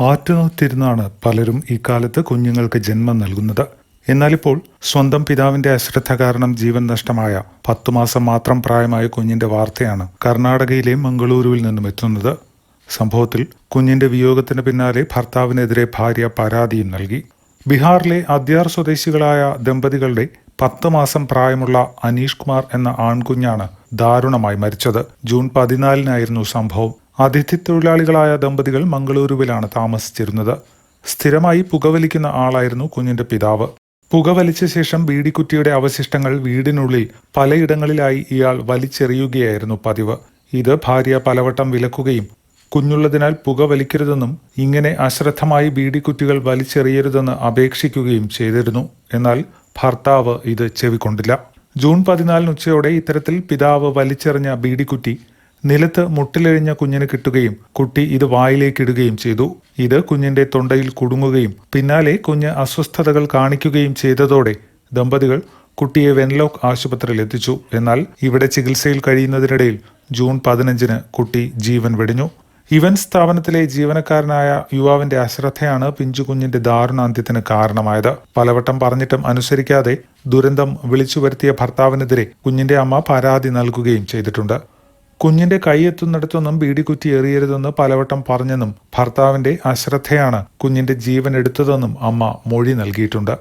ആറ്റുനോത്തിരുന്നാണ് പലരും ഇക്കാലത്ത് കുഞ്ഞുങ്ങൾക്ക് ജന്മം നൽകുന്നത്. എന്നാലിപ്പോൾ സ്വന്തം പിതാവിന്റെ അശ്രദ്ധ കാരണം ജീവൻ നഷ്ടമായ പത്തു മാസം മാത്രം പ്രായമായ കുഞ്ഞിന്റെ വാർത്തയാണ് കർണാടകയിലെ മംഗളൂരുവിൽ നിന്നും എത്തുന്നത്. സംഭവത്തിൽ കുഞ്ഞിന്റെ വിയോഗത്തിന് പിന്നാലെ ഭർത്താവിനെതിരെ ഭാര്യ പരാതിയും നൽകി. ബീഹാറിലെ അദ്യാർ സ്വദേശികളായ ദമ്പതികളുടെ പത്ത് മാസം പ്രായമുള്ള അനീഷ് കുമാർ എന്ന ആൺകുഞ്ഞാണ് ദാരുണമായി മരിച്ചത്. ജൂൺ പതിനാലിനായിരുന്നു സംഭവം. അതിഥി തൊഴിലാളികളായ ദമ്പതികൾ മംഗളൂരുവിലാണ് താമസിച്ചിരുന്നത്. സ്ഥിരമായി പുകവലിക്കുന്ന ആളായിരുന്നു കുഞ്ഞിന്റെ പിതാവ്. പുകവലിച്ച ശേഷം ബീഡിക്കുറ്റിയുടെ അവശിഷ്ടങ്ങൾ വീടിനുള്ളിൽ പലയിടങ്ങളിലായി ഇയാൾ വലിച്ചെറിയുകയായിരുന്നു പതിവ്. ഇത് ഭാര്യ പലവട്ടം വിലക്കുകയും കുഞ്ഞുള്ളതിനാൽ പുക വലിക്കരുതെന്നും ഇങ്ങനെ അശ്രദ്ധമായി ബീഡിക്കുറ്റികൾ വലിച്ചെറിയരുതെന്ന് അപേക്ഷിക്കുകയും ചെയ്തിരുന്നു. എന്നാൽ ഭർത്താവ് ഇത് ചെവിക്കൊണ്ടില്ല. ജൂൺ പതിനാലിന് ഉച്ചയോടെ ഇത്തരത്തിൽ പിതാവ് വലിച്ചെറിഞ്ഞ ബീഡിക്കുറ്റി നിലത്ത് മുട്ടിലെഴിഞ്ഞ കുഞ്ഞിന് കിട്ടുകയും കുട്ടി ഇത് വായിലേക്കിടുകയും ചെയ്തു. ഇത് കുഞ്ഞിന്റെ തൊണ്ടയിൽ കുടുങ്ങുകയും പിന്നാലെ കുഞ്ഞ് അസ്വസ്ഥതകൾ കാണിക്കുകയും ചെയ്തതോടെ ദമ്പതികൾ കുട്ടിയെ വെൻലോക്ക് ആശുപത്രിയിൽ എത്തിച്ചു. എന്നാൽ ഇവിടെ ചികിത്സയിൽ കഴിയുന്നതിനിടയിൽ ജൂൺ പതിനഞ്ചിന് കുട്ടി ജീവൻ വെടിഞ്ഞു. ഇവൻ സ്ഥാപനത്തിലെ ജീവനക്കാരനായ യുവാവിന്റെ അശ്രദ്ധയാണ് പിഞ്ചുകുഞ്ഞിന്റെ ദാരുണാന്ത്യത്തിന് കാരണമായത്. പലവട്ടം പറഞ്ഞിട്ടും അനുസരിക്കാതെ ദുരന്തം വിളിച്ചു വരുത്തിയ ഭർത്താവിനെതിരെ കുഞ്ഞിന്റെ അമ്മ പരാതി നൽകുകയും ചെയ്തിട്ടുണ്ട്. കുഞ്ഞിന്റെ കൈയെത്തുന്നിടത്തൊന്നും ബീഡിക്കുറ്റി എറിയരുതെന്ന് പലവട്ടം പറഞ്ഞെന്നും ഭർത്താവിന്റെ അശ്രദ്ധയാണ് കുഞ്ഞിന്റെ ജീവൻ എടുത്തതെന്നും അമ്മ മൊഴി നൽകിയിട്ടുണ്ട്.